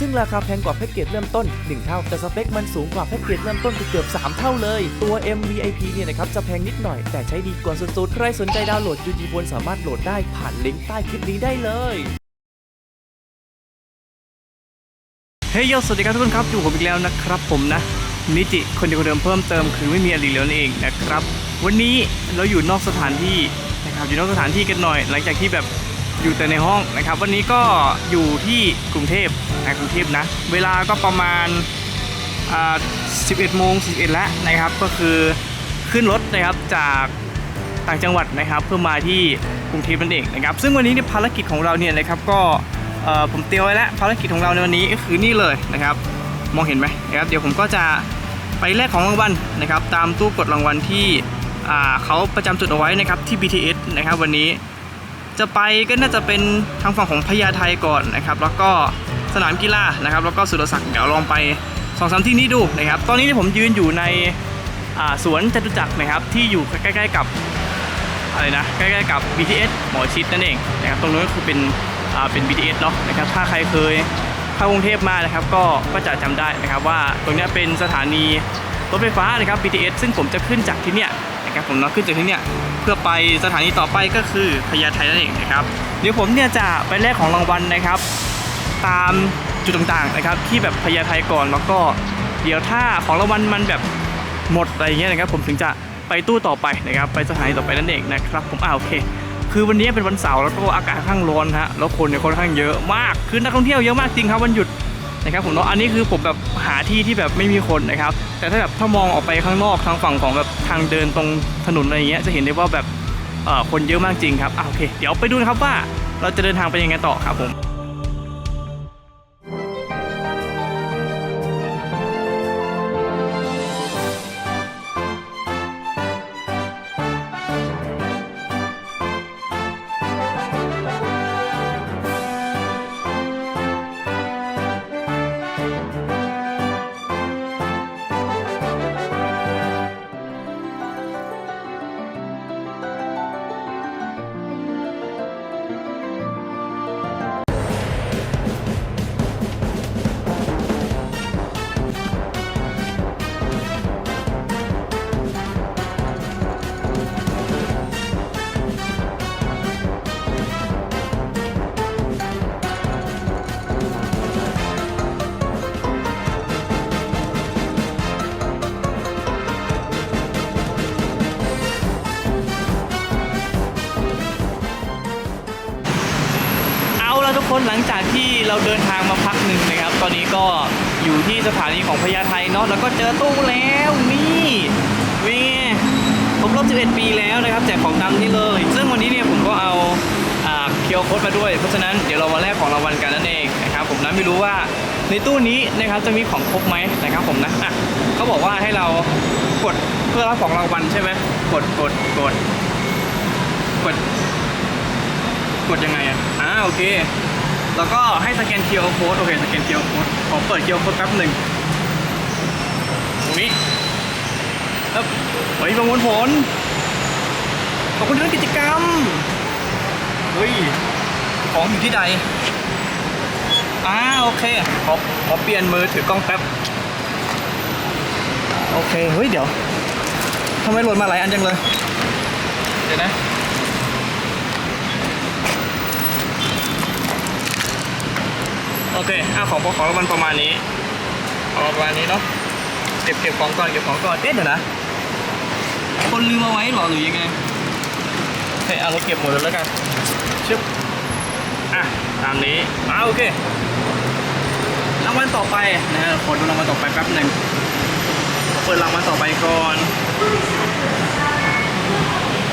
ซึ่งราคาแพงกว่าแพ็กเกจเริ่มต้น 1 เท่า แต่สเปคมันสูงกว่าแพ็กเกจเริ่มต้นเกือบ3 เท่าเลย ตัว MVIP เนี่ยนะครับจะแพงนิดหน่อย แต่ใช้ดีกว่าสุดๆ ใครสนใจดาวน์โหลด UG Phone สามารถโหลดได้ผ่านลิงก์ใต้คลิปนี้ได้เลยเฮ้ยโยสวัสดีครับทุกคนครับอยู่ผมอีกแล้วนะครับผมนะนิจิคนเดียวเดิมเพิ่มเติมคือไม่มีอะไรแล้วนั่นเองนะครับ วันนี้เราอยู่นอกสถานที่นะครับอยู่นอกสถานที่กันหน่อย หลังจากที่แบบอยู่แต่ในห้องนะครับ วันนี้ก็อยู่ที่กรุงเทพ นะกรุงเทพนะ เวลาก็ประมาณ11โมง11แล้วนะครับ ก็คือขึ้นรถนะครับจากต่างจังหวัดนะครับ เพื่อมาที่กรุงเทพนั่นเองนะครับ ซึ่งวันนี้เนี่ยภารกิจของเราเนี่ยนะครับก็ผมเตรียมไว้แล้วภารกิจของเราในวันนี้ก็คือนี่เลยนะครับ มองเห็นไหมนะครับเดี๋ยวผมก็จะไปแลกของรางวัลนะครับ ตามตู้กดรางวัลที่เขาประจำจุดเอาไว้นะครับที่ BTS นะครับ วันนี้จะไปก็น่าจะเป็นทางฝั่งของพญาไทก่อนนะครับ แล้วก็ สนามกีฬานะครับแล้วก็สุรศักดิ์เดี๋ยวลองไปสองสามที่นี้ดูนะครับตอนนี้เนี่ผมยืนอยู่ในสวนจตุจักรนะครับที่อยู่ใกล้ ๆ กับอะไรนะใกล้ๆกับ BTS หมอชิดนั่นเองนะครับตรงนู้นก็คือเป็นเป็น BTS เนาะนะครับถ้าใครเคยเข้ากรุงเทพมานะครับก็ก็จะจำได้นะครับว่าตรงนี้เป็นสถานีรถไฟฟ้านะครับ BTS ซึ่งผมจะขึ้นจากที่เนี้ยนะครับผมนะขึ้นจากที่เนี้ยเพื่อไปสถานีต่อไปก็คือพญาไทนั่นเองนะครับเดี๋ยวผมเนี่ยจะไปแลกของรางวัลนะครับ ตามจุดต่างๆนะครับ ที่แบบพญาไทก่อนแล้วก็เดี๋ยวถ้าของรางวัลมันแบบหมดอะไรเงี้ยนะครับ ผมถึงจะไปตู้ต่อไปนะครับไปสถานีต่อไปนั่นเองนะครับ ผมอ่าโอเค คือวันนี้เป็นวันเสาร์แล้วก็อากาศค่อนข้างร้อนฮะแล้วคนเนี่ยค่อนข้างเยอะมากคือนักท่องเที่ยวเยอะมากจริงครับวันหยุดนะครับผมเนาะอันนี้คือผมแบบหาที่ที่แบบไม่มีคนนะครับ แต่ถ้าแบบถ้ามองออกไปข้างนอกทางฝั่งของแบบทางเดินตรงถนนอะไรเงี้ยจะเห็นได้ว่าแบบเออคนเยอะมากจริงครับอ่าโอเค เดี๋ยวไปดูนะครับว่าเราจะเดินทางไปยังไงต่อครับผม ทุกคนหลังจากที่เราเดินทางมาพักหนึ่งนะครับ ตอนนี้ก็อยู่ที่สถานีของพญาไทเนาะแล้วก็เจอตู้แล้วนี่ว้ยผมรอบ11 ปีแล้วนะครับแจกของตามนี่เลย ซึ่งวันนี้เนี่ยผมก็เอาเคียวโค้ดมาด้วย เพราะฉะนั้นเดี๋ยวเรามาแลกของรางวัลกันนั่นเองนะครับผมนะไม่รู้ว่าในตู้นี้นะครับจะมีของครบไหมนะครับผมนะอะเขาบอกว่าให้เรากดเพื่อรับของรางวัลใช่ไหมกดกดกดกด กดยังไงอะอ่าโอเค แล้วก็ให้สแกน QR code โอเคสแกน QR code ขอเปิด QR code แป๊บหนึ่งตรงนี้เอ้าเฮ้ยประมวลผลขอบคุณเรื่องกิจกรรมเฮ้ยของอยู่ที่ใดอ่าโอเคขอขอเปลี่ยนมือถือกล้องแป๊บโอเคเฮ้ยเดี๋ยวทำไมโหลดมาหลายอันจังเลย เดี๋ยวนะ โอเคอะของของรางวัลประมาณนี้ของประมาณนี้เนาะเก็บเก็บของก่อนเก็บของก่อนเอ๊ะเดี๋ยวนะคนลืมเอาไว้หรอหรือยังไงโอเคเอาเราเก็บหมดเลยแล้วกันชึบอะตามนี้อ่าโอเครางวัลต่อไปนะฮะขอดูรางวัลต่อไปแป๊บหนึ่งเปิดรางวัลต่อไปก่อน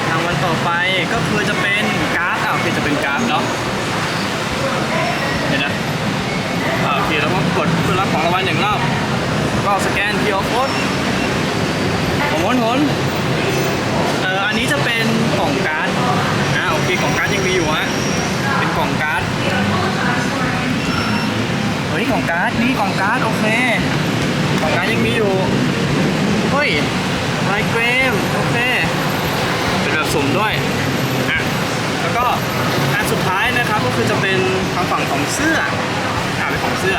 รางวันต่อไปก็คือจะเป็นการ์ดอะโอเคจะเป็นการ์ดเนาะเห็นนะอ่าโอเคแล้วก็กดเพื่อ รับของรางวัลหนึ่งรอบ ก็สแกน QR code ผมหนหนเอ่ออันนี้จะเป็นกล่องการ์ดอ่าโอเคกล่องการ์ดยังมีอยู่ฮะเป็นกล่องการ์ดเฮ้ยกล่องการ์ดนี่กล่องการ์ดโอเคกล่องการ์ดยังมีอยู่เฮ้ยไมเกรมโอเคเป็นแบบสุ่มด้วยอะแล้วก็อันสุดท้ายนะครับก็คือจะเป็นทางฝั่งของเสื้ออ่าเป็นของเสื้อ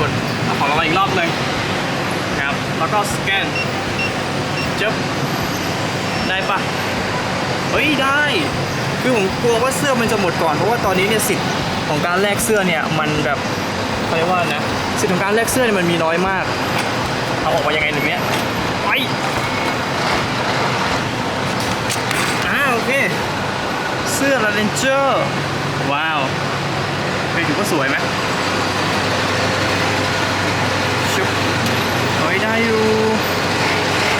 กดเอาของเราอีกรอบหนึ่งครับ แล้วก็สแกนจึ๊บได้ปะเฮ้ยได้ คือผมกลัวว่าเสื้อมันจะหมดก่อน เพราะว่าตอนนี้เนี่ยสิทธิ์ของการแลกเสื้อเนี่ยมันแบบเขาเรียกว่านะ สิทธิ์ของการแลกเสื้อเนี่ยมันมีน้อยมาก เอาออกมายังไงหนึ่งเนี้ยไปอ่าโอเค เสื้อลาเรนเจอร์ ว้าวเฮ้ยถือว่าสวยไหมชุบ เฮ้ยได้อยู่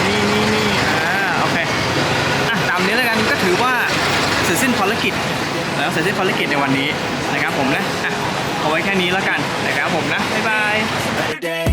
นี่นี่นี่อ่าโอเคอะตามนี้แล้วกันก็ถือว่าเสร็จสิ้นภารกิจ แล้วเสร็จสิ้นภารกิจในวันนี้นะครับผมนะอะเอาไว้แค่นี้แล้วกันนะครับผมนะบ๊ายบาย